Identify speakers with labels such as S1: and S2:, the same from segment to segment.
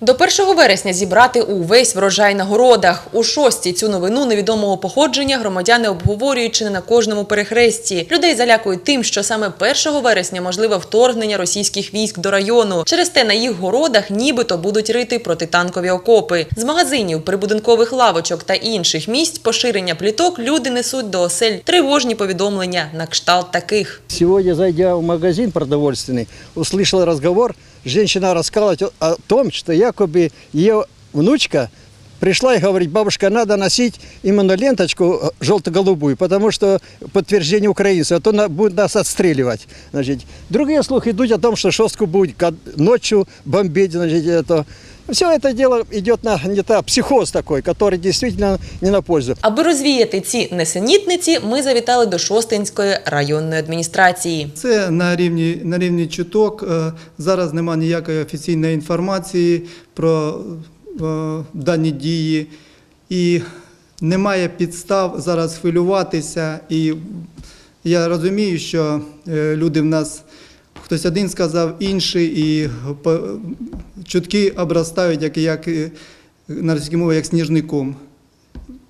S1: До 1 вересня зібрати увесь врожай на городах. У шості цю новину невідомого походження громадяни обговорюють чи не на кожному перехресті. Людей залякують тим, що саме 1 вересня можливе вторгнення російських військ до району. Через те на їх городах нібито будуть рити протитанкові окопи. З магазинів, прибудинкових лавочок та інших місць поширення пліток люди несуть до осель тривожні повідомлення на кшталт таких.
S2: Сегодня, зайдя в магазин продовольственный, услышал разговор. Женщина рассказывала о том, что якобы ее внучка пришла и говорит, бабушка, надо носить именно ленточку э, желто-голубую, потому что подтверждение украинцев, а то на- будут нас отстреливать. Значит, другие слухи идут о том, что шостку будет ка- ночью бомбить. Значит, это. Все это дело идет на где-то психоз такой, который действительно не на пользу.
S1: Аби розвіяти ці несенітниці, ми завітали до Шостинської районної адміністрації.
S3: Це на рівні, на рівні чуток. Е, Зараз немає ніякої офіційної інформації про е, дані дії. І немає підстав зараз хвилюватися. І я розумію, що е, люди в нас, хтось один сказав, інший, і чутки обростають, як, як е, на російській мові, як сніжником.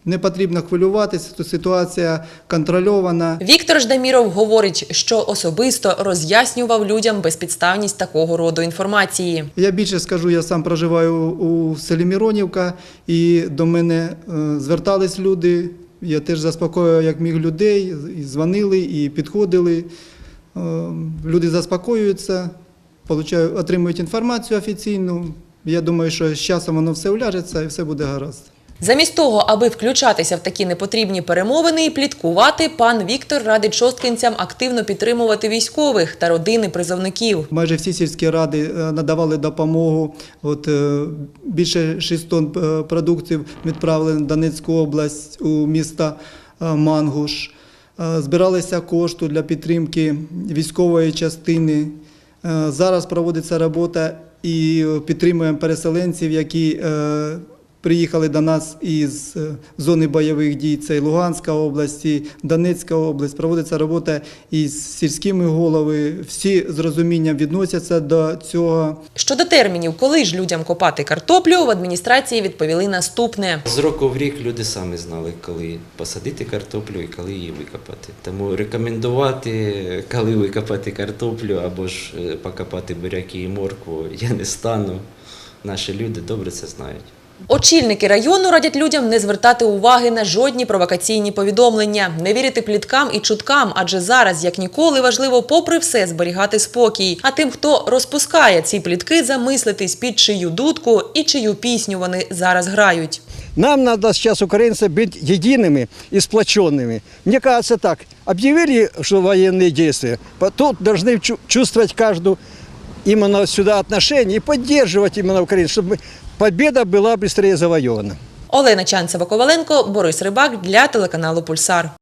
S3: Не потрібно хвилюватися, тут ситуація контрольована.
S1: Віктор Ждаміров говорить, що особисто роз'яснював людям безпідставність такого роду інформації.
S3: Я більше скажу, я сам проживаю у селі Міронівка, і до мене е, звертались люди. Я теж заспокоював, як міг людей, і дзвонили, і підходили. Е, Люди заспокоюються, отримують інформацію офіційну. Я думаю, що з часом воно все вляжеться і все буде гаразд.
S1: Замість того, аби включатися в такі непотрібні перемовини і пліткувати, пан Віктор радить шосткинцям активно підтримувати військових та родини призовників.
S3: Майже всі сільські ради е, надавали допомогу. От е, більше 6 тонн е, продуктів відправили на Донецьку область у міста Мангуш. Збиралися кошти для підтримки військової частини. Зараз проводиться робота і підтримуємо переселенців, які приїхали до нас із е, зони бойових дій. Це Луганська область, Донецька область. Проводиться робота із сільськими головами. Всі з розумінням відносяться до цього.
S1: Щодо термінів, коли ж людям копати картоплю, в адміністрації відповіли наступне.
S4: З року в рік люди самі знали, коли посадити картоплю і коли її викопати. Тому рекомендувати, коли викопати картоплю або ж е, покопати буряки і моркву я не стану. Наші люди добре це знають.
S1: Очільники району радять людям не звертати уваги на жодні провокаційні повідомлення, не вірити пліткам і чуткам, адже зараз, як ніколи, важливо, попри все, зберігати спокій. А тим, хто розпускає ці плітки, замислитись під чию дудку і чию пісню вони зараз грають.
S2: Нам надо сейчас, украинцы, быть едиными и сплоченными. Мне кажется так, объявили, что военные действия, по- тут должны чу- чувствовать каждую именно сюда отношение и поддерживать именно Украину, чтобы победа была быстрее завоевана.
S1: Олена Чанцева-Коваленко, Борис Рибак для телеканалу Пульсар.